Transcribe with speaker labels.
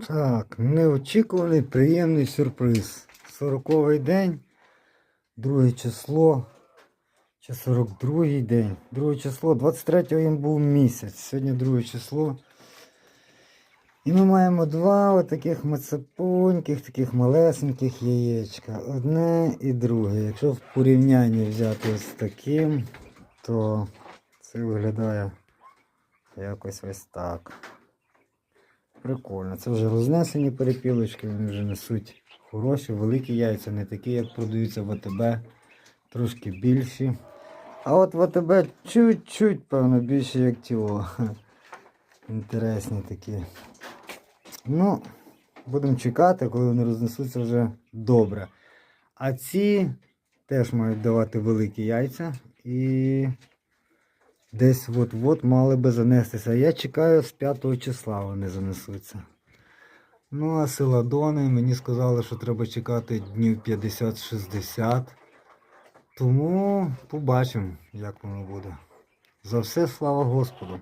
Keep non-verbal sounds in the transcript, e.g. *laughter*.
Speaker 1: Так, неочікуваний приємний сюрприз. Сороковий день, друге число. Чи 42 день. Друге число. 23-го їм був місяць. Сьогодні друге число. І ми маємо два отаких мацапоньких, таких малесеньких яєчка. Одне і друге. Якщо в порівнянні взяти з таким, то це виглядає якось ось так. Прикольно. Це вже рознесені перепілочки, вони вже несуть хороші, великі яйця, не такі, як продаються в АТБ, трошки більші. А от в АТБ чуть-чуть, певно, більше як тіло. *laughs* Інтересні такі. Ну, будемо чекати, коли вони рознесуться вже добре. А ці теж мають давати великі яйця і десь от-от мали би занестися. Я чекаю з 5 числа вони занесуться. Ну, а силадони мені сказали, що треба чекати днів 50-60. Тому побачимо, як воно буде. За все слава Господу.